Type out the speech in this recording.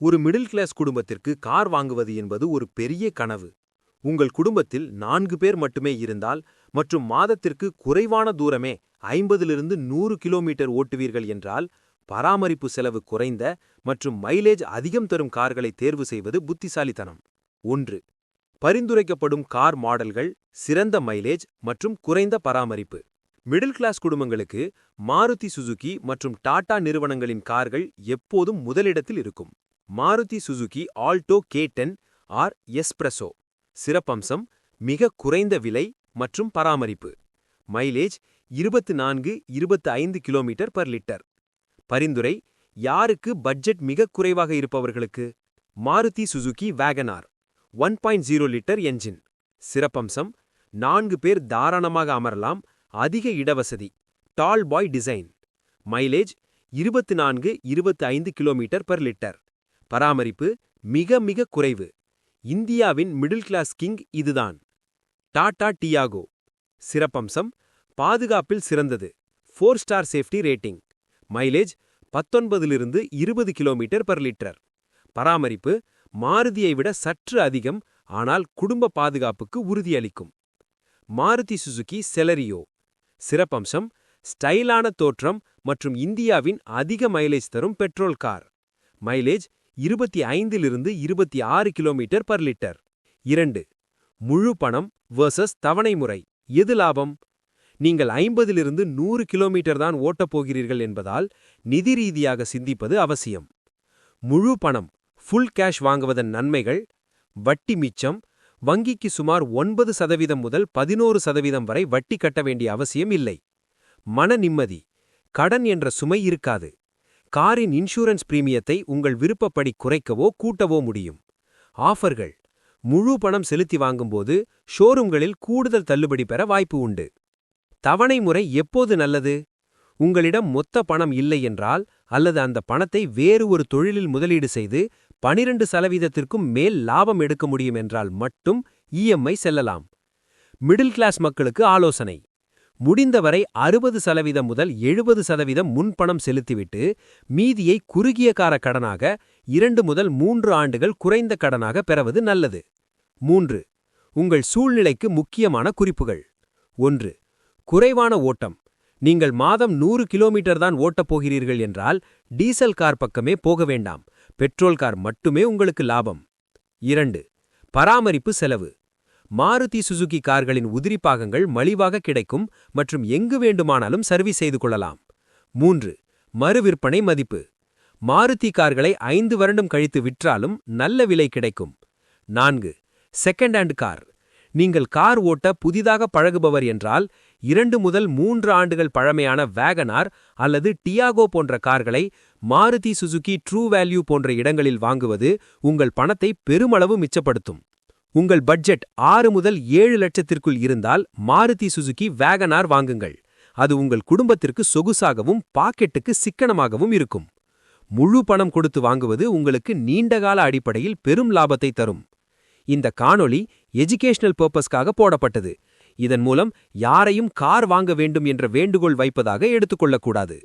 ஒரு middle class குடும்பத்திற்கு car வாங்குவது என்பது ஒரு பெரிய கனவு. உங்கள் குடும்பத்தில் நான்கு பேர் மட்டுமே இருந்தால் மற்றும் மாதத்திற்கு குறைவான தூரமே ஐம்பதிலிருந்து நூறு கிலோமீட்டர் ஓட்டுவீர்கள் என்றால் பராமரிப்பு செலவு குறைந்த மற்றும் மைலேஜ் அதிகம் தரும் கார்களை தேர்வு செய்வது புத்திசாலித்தனம். ஒன்று பரிந்துரைக்கப்படும் கார் மாடல்கள் சிறந்த மைலேஜ் மற்றும் குறைந்த பராமரிப்பு. மிடில் கிளாஸ் குடும்பங்களுக்கு மாருதி சுசுகி மற்றும் டாடா நிறுவனங்களின் கார்கள் எப்போதும் முதலிடத்தில் இருக்கும். Maruti Suzuki Alto K ten or S Presso. சிறப்பம்சம் மிக குறைந்த விலை மற்றும் பராமரிப்பு. மைலேஜ் இருபத்து நான்கு இருபத்து ஐந்து கிலோமீட்டர் பர் லிட்டர். பரிந்துரை யாருக்கு பட்ஜெட் மிக குறைவாக இருப்பவர்களுக்கு? Maruti Suzuki wagon R one point zero litre engine. சிறப்பம்சம் நான்கு பேர் தாராளமாக அமரலாம் அதிக இடவசதி டால் பாய் டிசைன். மைலேஜ் இருபத்து நான்கு இருபத்து ஐந்து கிலோமீட்டர் பர் லிட்டர். பராமரிப்பு மிக மிக குறைவு. இந்தியாவின் மிடில் கிளாஸ் கிங் இதுதான். டாடா டியாகோ. சிறப்பம்சம் பாதுகாப்பில் சிறந்தது. Four star safety rating. Mileage பத்தொன்பதிலிருந்து இருபது கிலோமீட்டர் பர் லிட்டர். பராமரிப்பு மாருதியை விட சற்று அதிகம் ஆனால் குடும்ப பாதுகாப்புக்கு உறுதியளிக்கும். Maruti Suzuki Celerio. சிறப்பம்சம் ஸ்டைலான தோற்றம் மற்றும் இந்தியாவின் அதிக மைலேஜ் தரும் பெட்ரோல் கார். மைலேஜ் இருபத்தி ஐந்திலிருந்து இருபத்தி ஆறு கிலோமீட்டர் பர் லிட்டர். இரண்டு முழு பணம் வர்சஸ் தவணை முறை. எது லாபம்? நீங்கள் ஐம்பதிலிருந்து நூறு கிலோமீட்டர் தான் ஓட்டப் போகிறீர்கள் என்பதால் நிதி ரீதியாக சிந்திப்பது அவசியம். முழு பணம் ஃபுல் கேஷ் வாங்குவதன் நன்மைகள் வட்டி மிச்சம் வங்கிக்கு சுமார் ஒன்பது சதவீதம் முதல் பதினோரு சதவீதம் வரை வட்டி கட்ட வேண்டிய அவசியம் இல்லை. மன நிம்மதி கடன் என்ற சுமை இருக்காது. காரின் இன்சூரன்ஸ் பிரீமியத்தை உங்கள் விருப்பப்படி குறைக்கவோ கூட்டவோ முடியும். ஆஃபர்கள். முழு பணம் செலுத்தி வாங்கும்போது ஷோரூம்களில் கூடுதல் தள்ளுபடி பெற வாய்ப்பு உண்டு. தவணை முறை எப்போது நல்லது? உங்களிடம் மொத்த பணம் இல்லை என்றால் அல்லது அந்த பணத்தை வேறு ஒரு தொழிலில் முதலீடு செய்து பனிரெண்டு சதவீதத்திற்கும் மேல் லாபம் எடுக்க முடியும் என்றால் மட்டும் இஎம்ஐ செல்லலாம். மிடில் கிளாஸ் மக்களுக்கு ஆலோசனை. முடிந்தவரை அறுபது சதவீதம் முதல் எழுபது சதவீதம் முன்பணம் செலுத்திவிட்டு மீதியை குறுகிய கார கடனாக இரண்டு முதல் மூன்று ஆண்டுகள் குறைந்த கடனாக பெறுவது நல்லது. மூன்று உங்கள் சூழ்நிலைக்கு முக்கியமான குறிப்புகள். ஒன்று குறைவான ஓட்டம். நீங்கள் மாதம் நூறு கிலோமீட்டர் தான் ஓட்டப் போகிறீர்கள் என்றால் டீசல் கார் பக்கமே போக வேண்டாம். பெட்ரோல் கார் மட்டுமே உங்களுக்கு லாபம். இரண்டு பராமரிப்பு செலவு. மாருதி சுசுகி கார்களின் உதிரி பாகங்கள் மலிவாக கிடைக்கும் மற்றும் எங்கு வேண்டுமானாலும் சர்வீஸ் செய்து கொள்ளலாம். மூன்று மறுவிற்பனை மதிப்பு. மாருதி கார்களை ஐந்து வருடம் கழித்து விற்றாலும் நல்ல விலை கிடைக்கும். நான்கு செகண்ட் ஹேண்ட் கார் நீங்கள் கார் ஓட்ட புதிதாக பழகுபவர் என்றால் இரண்டு முதல் மூன்று ஆண்டுகள் பழமையான வேகனார் அல்லது டியாகோ போன்ற கார்களை மாருதி சுசுகி ட்ரூ வேல்யூ போன்ற இடங்களில் வாங்குவது உங்கள் பணத்தை பெருமளவு மிச்சப்படுத்தும். உங்கள் பட்ஜெட் ஆறு முதல் ஏழு லட்சத்திற்குள் இருந்தால் மாருதி சுசுகி வேகனார் வாங்குங்கள். அது உங்கள் குடும்பத்திற்கு சொகுசாகவும் பாக்கெட்டுக்கு சிக்கனமாகவும் இருக்கும். முழு பணம் கொடுத்து வாங்குவது உங்களுக்கு நீண்டகால அடிப்படையில் பெரும் லாபத்தை தரும். இந்த காணொளி எஜுகேஷனல் பர்பஸ்க்காக போடப்பட்டது. இதன் மூலம் யாரையும் கார் வாங்க வேண்டும் என்ற வேண்டுகோள் வைப்பதாக எடுத்துக்கொள்ளக்கூடாது.